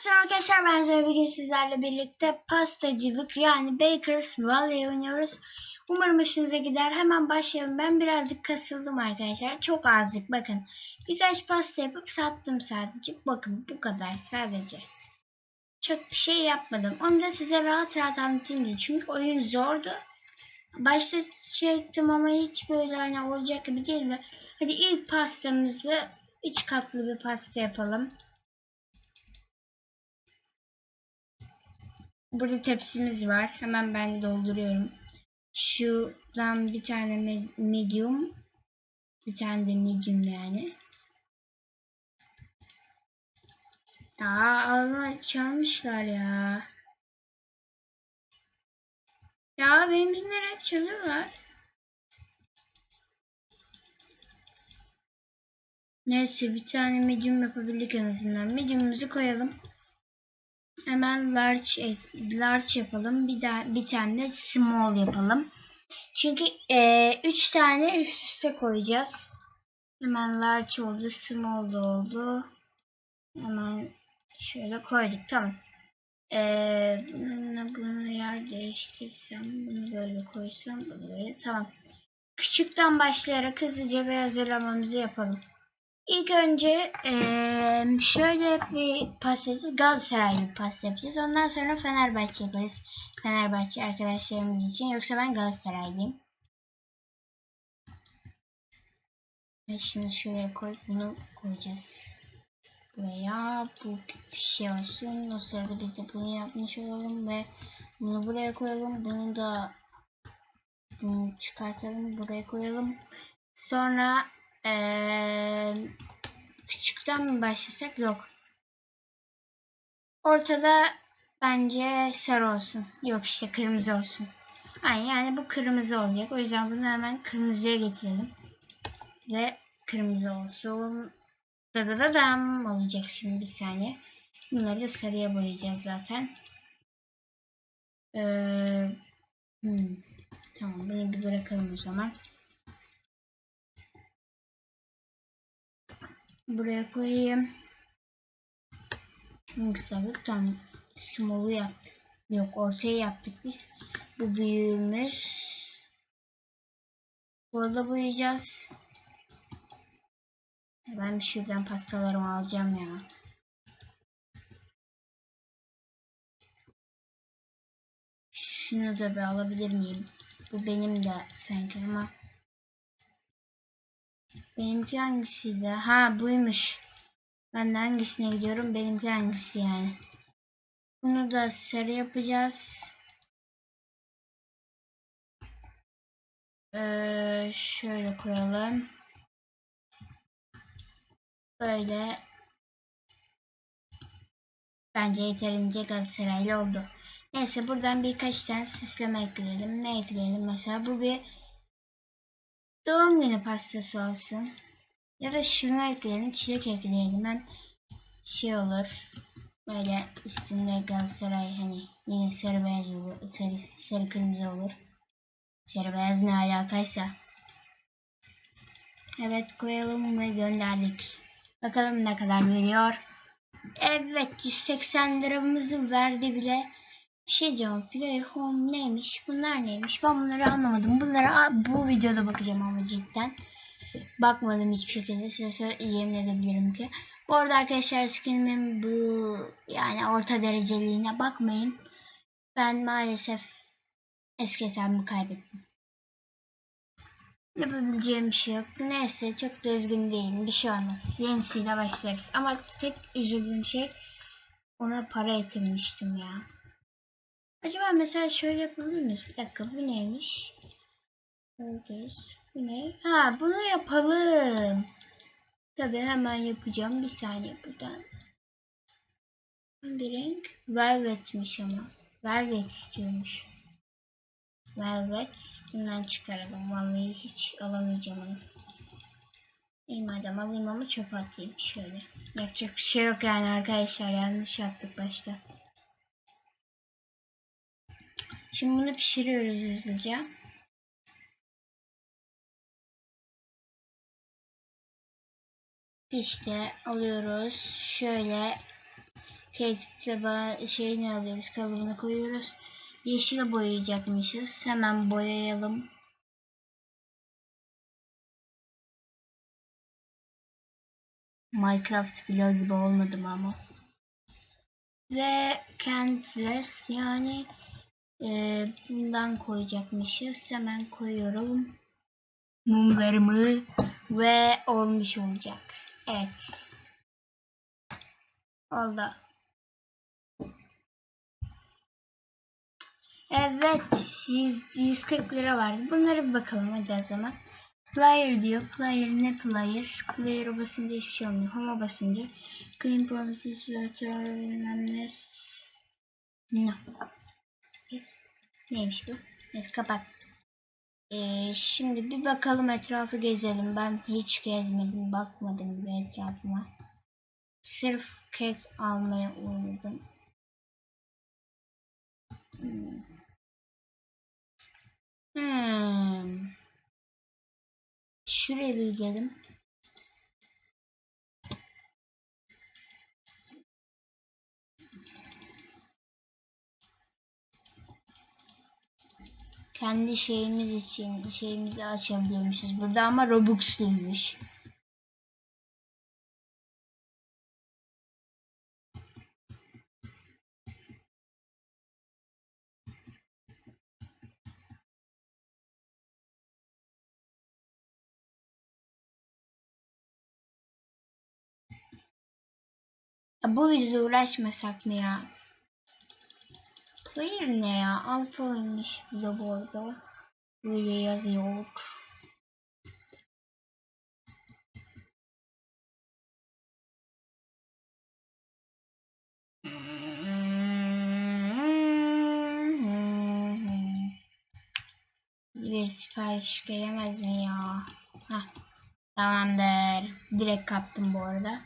Herkese arkadaşlar ben bugün sizlerle birlikte pastacılık yani Baker's Valley oynuyoruz. Umarım hoşunuza gider. Hemen başlayalım. Ben birazcık kasıldım arkadaşlar. Çok azıcık bakın. Birkaç pasta yapıp sattım sadece. Bakın bu kadar sadece. Çok bir şey yapmadım. Onu da size rahat rahat anlatayım diye. Çünkü oyun zordu. Başta çektim ama hiç böyle hani olacak gibi değil de. Hadi ilk pastamızı üç katlı bir pasta yapalım. Burada tepsimiz var. Hemen ben dolduruyorum. Şuradan bir tane me- medium. Bir tane de medium yani. Aa ağzıma çalmışlar ya. Ya benimkiler hep çalıyorlar. Neyse bir tane medium yapabildik en azından. Medium'umuzu koyalım. Hemen large e, large yapalım. Bir daha bir tane de small yapalım. Çünkü 3 e, üç tane üst üste koyacağız. Hemen large oldu, small da oldu. Hemen şöyle koyduk. Tamam. Ee, bununla bunu yer değiştirsem, bunu böyle koysam, bunu böyle. Tamam. Küçükten başlayarak hızlıca bir hazırlamamızı yapalım. İlk önce eee, şöyle bir pasta yapacağız. Galatasaray bir pasta yapacağız. Ondan sonra Fenerbahçe yaparız. Fenerbahçe arkadaşlarımız için. Yoksa ben Galatasaraylıyım. Ve şimdi şuraya koy. Bunu koyacağız. Buraya bu şey olsun. O sırada biz de bunu yapmış olalım ve bunu buraya koyalım. Bunu da bunu çıkartalım. Buraya koyalım. Sonra ee, küçükten mi başlasak? Yok. Ortada bence sarı olsun. Yok işte kırmızı olsun. Aynen yani bu kırmızı olacak. O yüzden bunu hemen kırmızıya getirelim. Ve kırmızı olsun. Da da da dam olacak şimdi bir saniye. Bunları da sarıya boyayacağız zaten. Ee, hmm. Tamam bunu bir bırakalım o zaman. Buraya koyayım. Yaptık? Tamam. Small'u yaptık. Yok ortaya yaptık biz. Bu büyüğümüz. Burada boyayacağız. Ben bir şuradan pastalarımı alacağım ya. Şunu da bir alabilir miyim? Bu benim de sanki ama. Benimki hangisiydi? Ha buymuş. Ben de hangisine gidiyorum? Benimki hangisi yani? Bunu da sarı yapacağız. Ee, şöyle koyalım. Böyle. Bence yeterince Galatasaraylı oldu. Neyse buradan birkaç tane süsleme ekleyelim. Ne ekleyelim? Mesela bu bir doğum günü pastası olsun. Ya da şunu ekleyelim. Çilek ekleyelim. Hem şey olur. Böyle üstünde Galatasaray hani yine sarı beyaz olur. Sarı, sarı kırmızı olur. Sarı beyaz ne alakaysa. Evet koyalım ve gönderdik. Bakalım ne kadar veriyor. Evet 180 liramızı verdi bile. Bir şey diyeceğim. Player Home neymiş? Bunlar neymiş? Ben bunları anlamadım. Bunlara bu videoda bakacağım ama cidden. Bakmadım hiçbir şekilde. Size yemin edebilirim ki. Bu arada arkadaşlar skinimin bu yani orta dereceliğine bakmayın. Ben maalesef eski hesabımı kaybettim. Yapabileceğim bir şey yok. Neyse çok da üzgün değilim. Bir şey olmaz. Yenisiyle başlarız. Ama tek üzüldüğüm şey ona para yatırmıştım ya. Acaba mesela şöyle yapabilir miyiz? Bir dakika bu neymiş? Burgers. Bu ne? Ha bunu yapalım. Tabi hemen yapacağım. Bir saniye buradan. Bir renk. Velvet'miş ama. Velvet istiyormuş. Velvet. Bundan çıkaralım. Vallahi hiç alamayacağım onu. İyi madem alayım ama çöpe atayım. Şöyle. Yapacak bir şey yok yani arkadaşlar. Yanlış yaptık başta. Şimdi bunu pişiriyoruz hızlıca. İşte alıyoruz. Şöyle Kek tabağı şeyini alıyoruz. Kalıbını koyuyoruz. Yeşile boyayacakmışız. Hemen boyayalım. Minecraft blog gibi olmadım ama. Ve cantless yani e, bundan koyacakmışız. Hemen koyuyorum. Mumlarımı ve olmuş olacak. Evet. Oldu. Evet. 100, 140 lira vardı. Bunlara bir bakalım hadi o zaman. Player diyor. Player ne player? Player'a basınca hiçbir şey olmuyor. Home'a basınca. Clean properties, filter, bilmem ne. No. Yes. Neymiş bu? Neyse kapat. Ee, şimdi bir bakalım etrafı gezelim. Ben hiç gezmedim. Bakmadım bir etrafıma. Sırf ket almaya uğradım. Hmm. Hmm. Şuraya bir gidelim. Kendi şeyimiz için şeyimizi açabiliyormuşuz burada ama Robux'luymuş. Ya bu videoda uğraşmasak mı ya? Player ne ya? Alfa'ymış bize bu arada. Böyle yazıyor. Bir sipariş gelemez mi ya? Heh. Tamamdır. Direkt kaptım bu arada.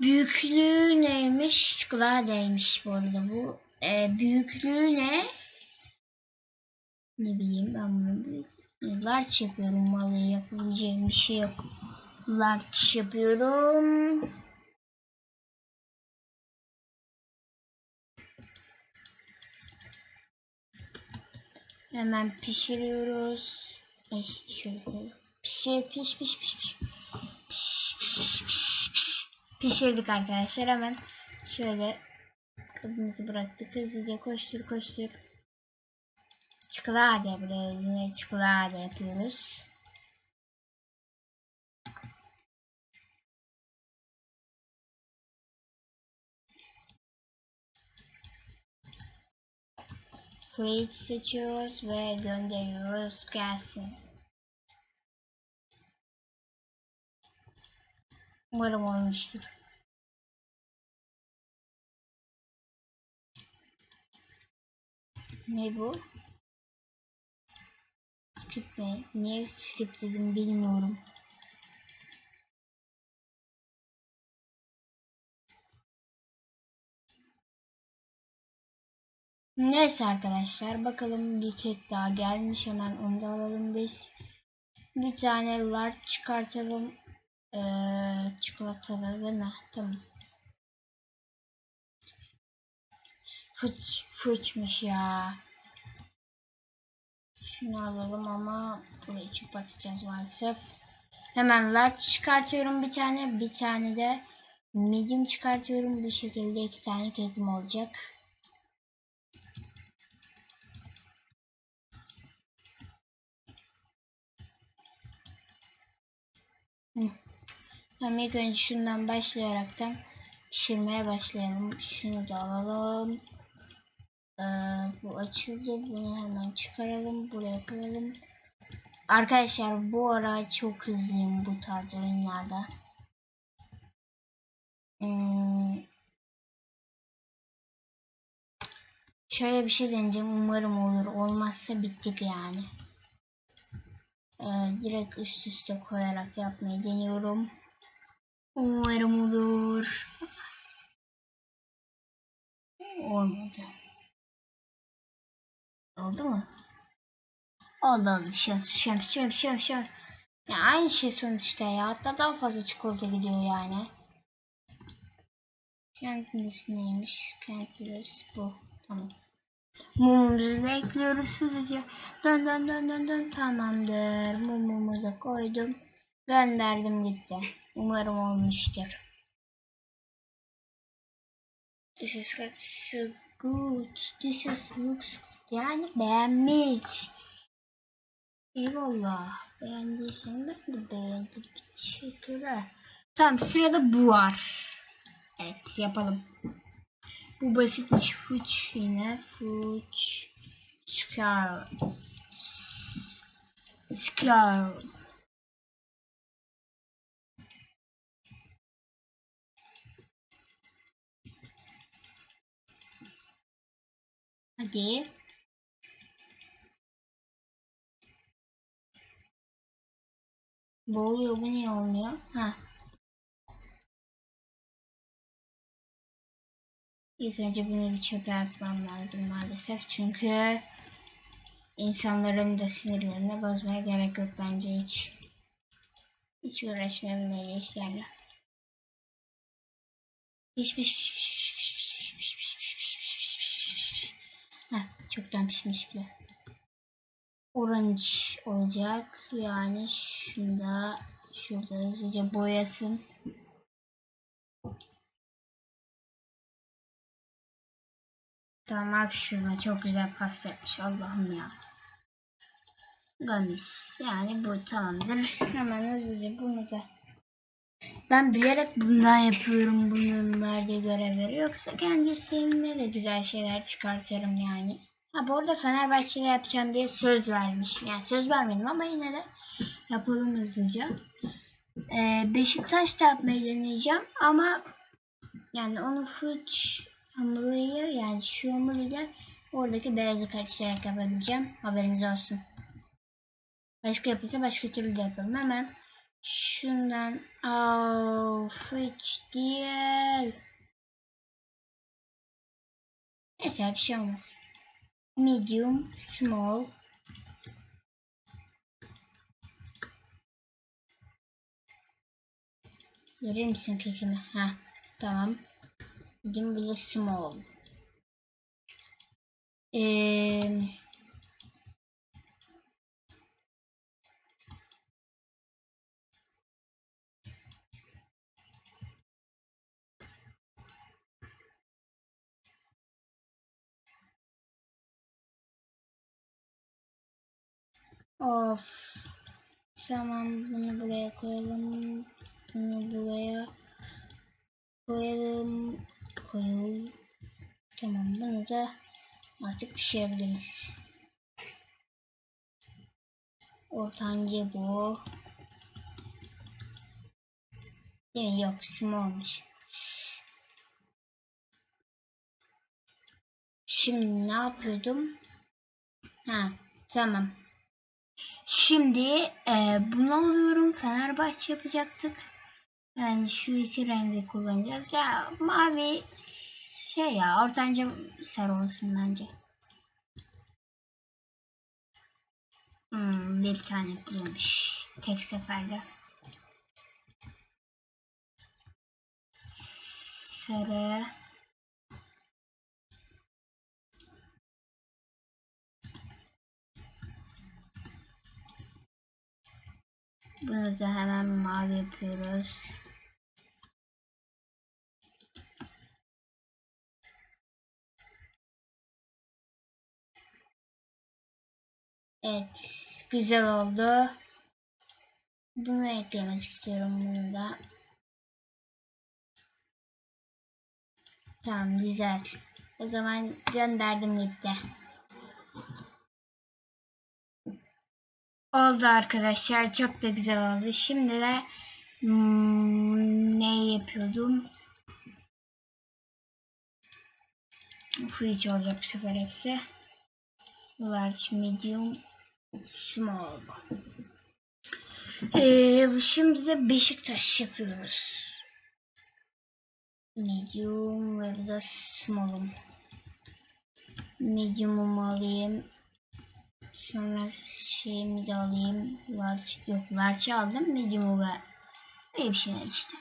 Büyüklüğü neymiş? Çikolataymış bu arada bu. Ee, büyüklüğü ne? Bileyim ben bunu büyük. Large yapıyorum vallahi yapabileceğim bir şey yok. Large yapıyorum. Hemen pişiriyoruz. Şöyle. Pişir, piş, piş, piş, piş. Piş, piş, piş, piş. Pişirdik arkadaşlar hemen. Şöyle kabımızı bıraktık. Hızlıca koştur koştur. Çikolata buraya yine çikolata yapıyoruz. Freeze seçiyoruz ve gönderiyoruz gelsin. Umarım olmuştur. Ne bu? Skip ne? Niye skip dedim bilmiyorum. Neyse arkadaşlar bakalım bir kek daha gelmiş hemen onu da alalım biz. Bir tane large çıkartalım. Ee, çikolataları mi? Tamam. Fıç, fıçmış ya. Şunu alalım ama burayı çıkartacağız maalesef. Hemen large çıkartıyorum bir tane. Bir tane de medium çıkartıyorum. Bu şekilde iki tane kekim olacak. Hem ilk önce şundan başlayaraktan pişirmeye başlayalım. Şunu da alalım. Ee, bu açıldı. Bunu hemen çıkaralım. Buraya koyalım. Arkadaşlar bu ara çok hızlıyım bu tarz oyunlarda. Hmm. Şöyle bir şey deneyeceğim. Umarım olur. Olmazsa bittik yani. Ee, direkt üst üste koyarak yapmayı deniyorum. Umarım olur. Olmadı. Oldu mu? Oldu oldu. Şöyle şöyle şöyle şöyle şöyle. Ya aynı şey sonuçta ya. Hatta daha fazla çikolata gidiyor yani. Kentless neymiş? Kentless bu. Tamam. Mumumuzu da ekliyoruz hızlıca. Dön dön dön dön dön. Tamamdır. Mumumuzu da koydum. Gönderdim gitti. Umarım olmuştur. This is so good. This is looks yani beğenmiş. Eyvallah. Beğendiysen ben de beğendim. Teşekkürler. Tamam sırada bu var. Evet yapalım. Bu basitmiş. Fuç yine. Fuç. Scar. Scar. Hadi. Boğuluyor bu niye olmuyor? Ha. İlk önce bunu bir çöpe atmam lazım maalesef. Çünkü insanların da sinirlerini bozmaya gerek yok bence hiç. Hiç uğraşmayalım öyle işlerle. Piş piş piş piş piş piş piş piş piş piş piş piş piş piş piş. Heh, çoktan pişmiş bile. Orange olacak. Yani şunda şurada hızlıca boyasın. Tamam alkışlama çok güzel pasta yapmış Allah'ım ya. Gamis yani bu tamamdır. Hemen hızlıca bunu da ben bilerek bundan yapıyorum bunun verdiği görevleri. Yoksa kendi isteğimle de güzel şeyler çıkartırım yani. Ha bu arada Fenerbahçe'de yapacağım diye söz vermişim. Yani söz vermedim ama yine de yapalım hızlıca. Ee, Beşiktaş da yapmayı deneyeceğim ama yani onu fırç hamuruyla yani şu hamuruyla oradaki beyazı karıştırarak yapabileceğim. Haberiniz olsun. Başka yapılsa başka türlü de yapalım. Hemen şundan of hiç değil. Neyse bir şey olmaz. Medium, small. Verir misin kekini? Ha, tamam. Medium de small. Ee, Of. Tamam bunu buraya koyalım. Bunu buraya koyalım. Koyalım. Tamam bunu da artık pişirebiliriz. Ortanca bu. Yani yok small olmuş. Şimdi ne yapıyordum? Ha tamam. Şimdi e, bunu alıyorum. Fenerbahçe yapacaktık. Yani şu iki rengi kullanacağız. Ya mavi şey ya ortanca sarı olsun bence. Hmm, bir tane yapılıyormuş. Tek seferde. Sarı. Bunu da hemen mavi yapıyoruz. Evet, güzel oldu. Bunu eklemek istiyorum bunu da. Tamam, güzel. O zaman gönderdim gitti. Oldu arkadaşlar. Çok da güzel oldu. Şimdi de hmm, ne yapıyordum? Hiç olacak bu sefer hepsi. Large, medium, small. Ee, şimdi de Beşiktaş yapıyoruz. Medium ve bir de small'um. Medium'umu alayım. Sonra şeyimi de alayım. Large, yok large aldım. Medium'u ve böyle bir şeyler işte.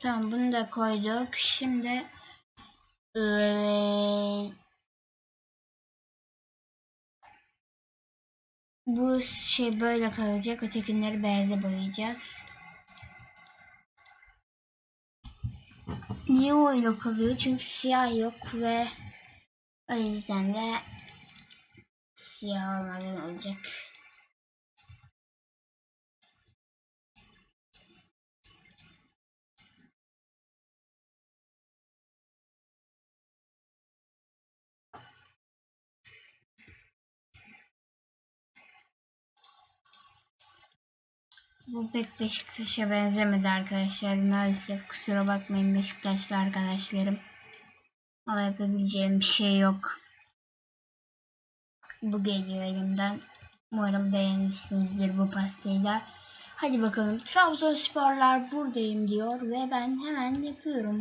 Tamam bunu da koyduk. Şimdi ee, bu şey böyle kalacak. Ötekileri beyaza boyayacağız. Niye öyle kalıyor? Çünkü siyah yok ve o yüzden de siyah olmadan olacak. Bu pek Beşiktaş'a benzemedi arkadaşlar. Maalesef kusura bakmayın Beşiktaşlı arkadaşlarım. Ama yapabileceğim bir şey yok. Bu geliyor elimden. Umarım beğenmişsinizdir bu pastayı da. Hadi bakalım Trabzonsporlar buradayım diyor ve ben hemen yapıyorum.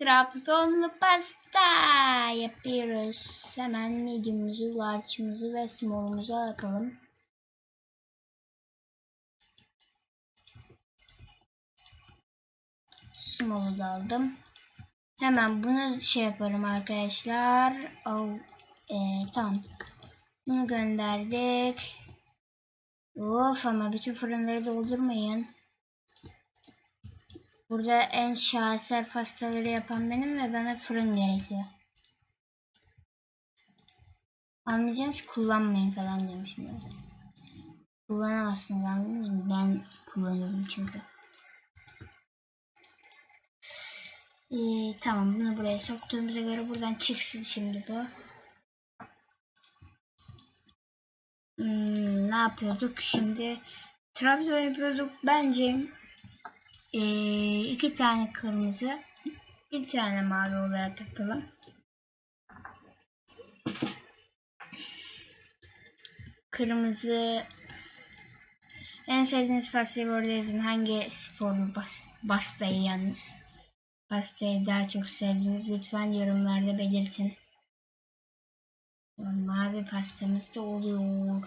Trabzonlu pasta yapıyoruz. Hemen medium'umuzu, large'ımızı ve small'umuzu atalım. Small'u da aldım. Hemen bunu şey yaparım arkadaşlar. Oh, e, tamam. Bunu gönderdik. Of ama bütün fırınları doldurmayın. Burada en şaheser pastaları yapan benim ve bana fırın gerekiyor. Anlayacağınız kullanmayın falan demişim. Kullanamazsınız anladınız mı? Ben kullanıyorum çünkü. Ee, tamam bunu buraya soktuğumuza göre buradan çıksın şimdi bu. Hmm, ne yapıyorduk şimdi? Trabzon yapıyorduk. Bence ee, iki tane kırmızı, bir tane mavi olarak yapalım. Kırmızı en sevdiğiniz pastayı bu arada. Hangi sporlu bas, pastayı yalnız? Pastayı daha çok sevdiniz. Lütfen yorumlarda belirtin. Mavi pastamız da oluyor.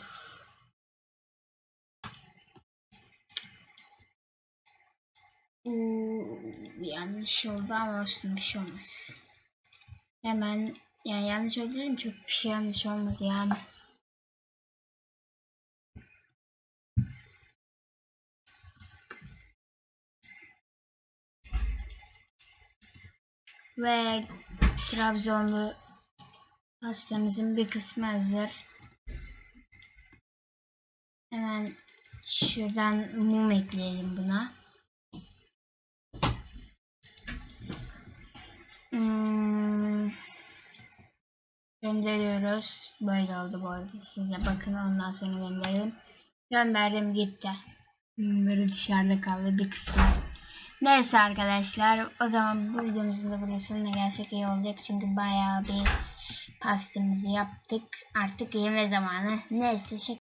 Yanlış oldu ama olsun bir şey olmaz. Hemen yani yanlış oldu? Çok bir şey yanlış olmadı yani. Ve Trabzonlu pastamızın bir kısmı hazır. Hemen şuradan mum ekleyelim buna. Hmm. Gönderiyoruz. Böyle oldu bu arada. Size bakın ondan sonra gönderelim. Gönderdim gitti. Hmm, Böyle dışarıda kaldı bir kısmı. Neyse arkadaşlar o zaman bu videomuzun da burada sonuna gelsek iyi olacak. Çünkü bayağı bir pastamızı yaptık. Artık yeme zamanı. Neyse şaka.